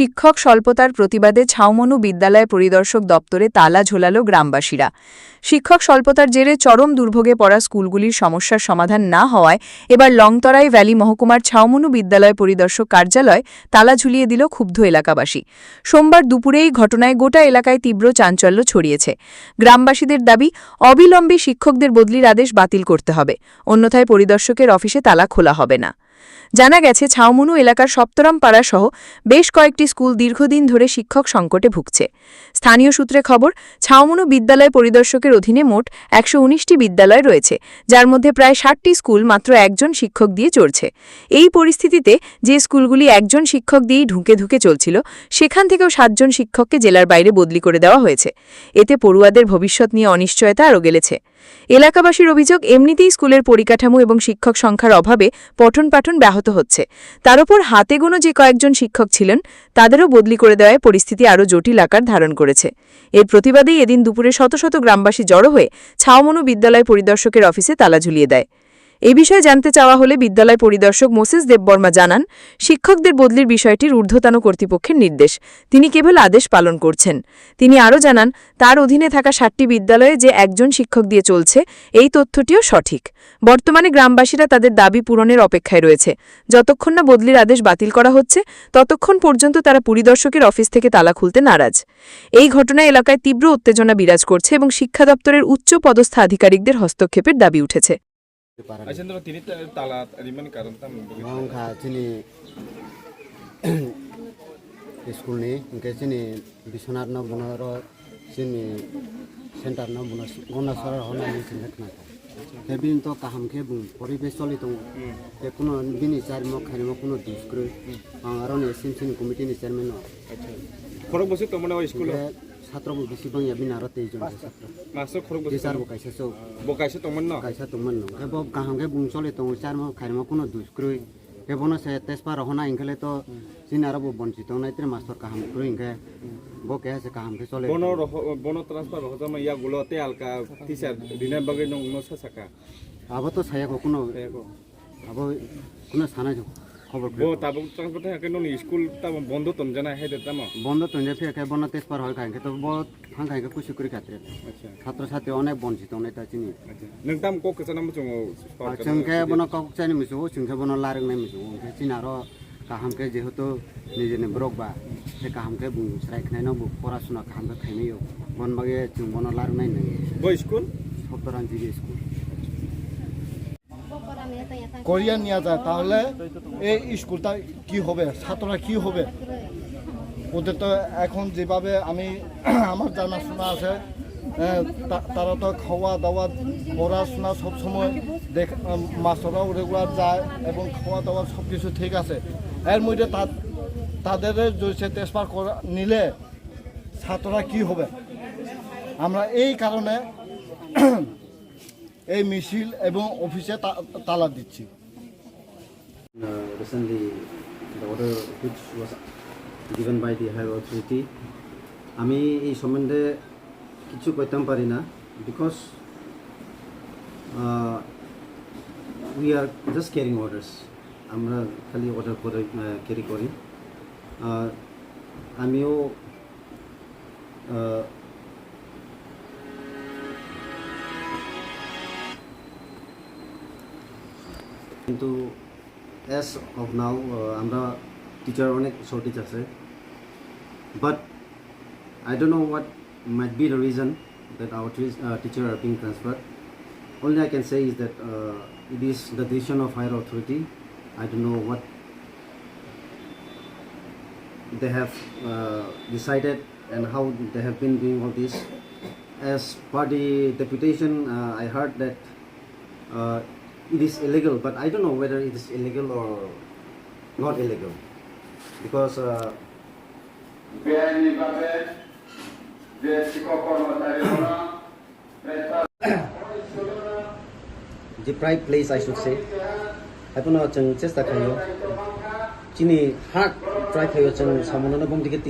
শিক্ষক স্বল্পতার প্রতিবাদে ছাউমনু বিদ্যালয় পরিদর্শক দপ্তরে তালা ঝোলালো গ্রামবাসীরা। শিক্ষক স্বল্পতার জেরে চরম দুর্ভোগে পড়া স্কুলগুলির সমস্যার সমাধান না হওয়ায় এবার লংতরাই ভ্যালি মহকুমার ছাউমনু বিদ্যালয় পরিদর্শক কার্যালয় তালা ঝুলিয়ে দিল ক্ষুব্ধ এলাকাবাসী। সোমবার দুপুরেই ঘটনায় গোটা এলাকায় তীব্র চাঞ্চল্য ছড়িয়েছে। গ্রামবাসীদের দাবি, অবিলম্বে শিক্ষকদের বদলির আদেশ বাতিল করতে হবে। অন্যথায় পরিদর্শকের অফিসে তালা খোলা হবে না। জানা গেছে ছাউমুনু এলাকার সপ্তরম পাড়াসহ বেশ কয়েকটি স্কুল দীর্ঘদিন ধরে শিক্ষক সংকটে ভুগছে। স্থানীয় সূত্রে খবর ছাউমুনু বিদ্যালয় পরিদর্শকের অধীনে মোট একশো বিদ্যালয় রয়েছে, যার মধ্যে প্রায় ষাটটি স্কুল মাত্র একজন শিক্ষক দিয়ে চলছে এই পরিস্থিতিতে যে স্কুলগুলি একজন শিক্ষক দিয়েই ঢুকে ঢুকে চলছিল, সেখান থেকেও সাতজন শিক্ষককে জেলার বাইরে বদলি করে দেওয়া হয়েছে। এতে পড়ুয়াদের ভবিষ্যৎ নিয়ে অনিশ্চয়তা আরও গেলেছে। এলাকাবাসীর অভিযোগ, এমনিতেই স্কুলের পরিকাঠামো এবং শিক্ষক সংখ্যার অভাবে পঠন পাঠন ব্যাহত হচ্ছে। তার ওপর হাতে গোনো যে কয়েকজন শিক্ষক ছিলেন, তাদেরও বদলি করে দেওয়ায় পরিস্থিতি আরও জটিল আকার ধারণ করেছে। এর প্রতিবাদেই এদিন দুপুরে শত শত গ্রামবাসী জড়ো হয়ে ছাওমনু বিদ্যালয় পরিদর্শকের অফিসে তালা ঝুলিয়ে দেয়। এই বিষয়ে জানতে চাওয়া হলে বিদ্যালয় পরিদর্শক মোসেস দেববর্মা জানান, শিক্ষকদের বদলির বিষয়টির ঊর্ধ্বতন কর্তৃপক্ষের নির্দেশ। তিনি কেবল আদেশ পালন করছেন। তিনি আরও জানান, তার অধীনে থাকা ষাটটি বিদ্যালয়ে যে একজন শিক্ষক দিয়ে চলছে, এই তথ্যটিও সঠিক। বর্তমানে গ্রামবাসীরা তাদের দাবি পূরণের অপেক্ষায় রয়েছে। যতক্ষণ না বদলির আদেশ বাতিল করা হচ্ছে, ততক্ষণ পর্যন্ত তারা পরিদর্শকের অফিস থেকে তালা খুলতে নারাজ। এই ঘটনায় এলাকায় তীব্র উত্তেজনা বিরাজ করছে এবং শিক্ষা দপ্তরের উচ্চ পদস্থ আধিকারিকদের হস্তক্ষেপের দাবি উঠেছে। Asyendo tini talat riman karon tam begitu. Mangka sini school ni ingke sini bisonat na bunaro sini center na bunas gona sara hona ni sini khna ke bin to kaham ke bun poribesh choli tong ke kuno bini char mo khani mo kuno duskre aro ni sim sini committee ni chairman no Khorok bosi to mana school ke ছাত্র বু বেশি bang ya bin aro ছাত্র masuk khorok bosi. Teacher বু kaisa so Bokai se to mana. kaisa tongman no ke bo kaham ke bung choli tong char mo khani mo kuno duskre ke bono se tespa rohona ingkele to sin aro bo bonchi tong nai tre master kaham kru ingke bo ke se kaham ke chole Bono roh bono transfer roh jama ya gulo te alka teacher খবর tabuk transfer ta ke no ni school ta bondo tom jana tamo. বন্ধ তো যে ফের বন্ধ তেজপার হয় খাই তো বহুত ফাঁকা খাই খুশি করে খাতে Acha. ছাত্র ছাত্রী অনেক বঞ্চিত অনেক চিনি Acha. Nang tam ko ke sana mo chung. আর চংকে বন কক চাইনি মিশু চংকে বন লারং নাই মিশু চিন আরও কাহামকে যেহেতু নিজে ব্রক বা সে কাহামকে বুংসরাই খাই না পড়াশোনা কাহামকে খাইনি বন বাগে চুং বন লারং নাই নাই school. সপ্তরান জিবি স্কুল করিয়া নেওয়া যায়, তাহলে এই স্কুলটা কি হবে? ছাত্ররা কি হবে? ওদের তো এখন যেভাবে আমি আমার জানাশোনা আছে তারা তো খাওয়া দাওয়া পড়াশোনা সবসময় দেখ মাস্টাররাও রেগুলার যায় এবং খাওয়া দাওয়া সব কিছু ঠিক আছে। এর মধ্যে তাদের যদি ট্রান্সফার করা, নিলে ছাত্ররা কি হবে? আমরা এই কারণে এই মিছিল এবং অফিসে তালা দিচ্ছি। Uh, আমি এই সম্বন্ধে কিছু কইতাম পারি না because we are just carrying orders আমরা খালি অর্ডার করে ক্যারি করি। আর আমিও কিন্তু অ্যাজ অফ নাও আমরা টিচার অনেক শর্টেজ আছে but I don't know what might be the reason that our tre- uh, teacher are being transferred. Only I can say is that uh, it is the decision of higher authority. I don't know what they have uh, decided and how they have been doing all this. As per the deputation, uh, I heard that uh, it is illegal, but I don't know whether it is illegal or not illegal because. Uh, বেআইনিভাবে যে শিক্ষক কর্মচারীরা the pride place I should say. I don't know chang chesta khayo. Chini hak try khayo chang samono na bom dikit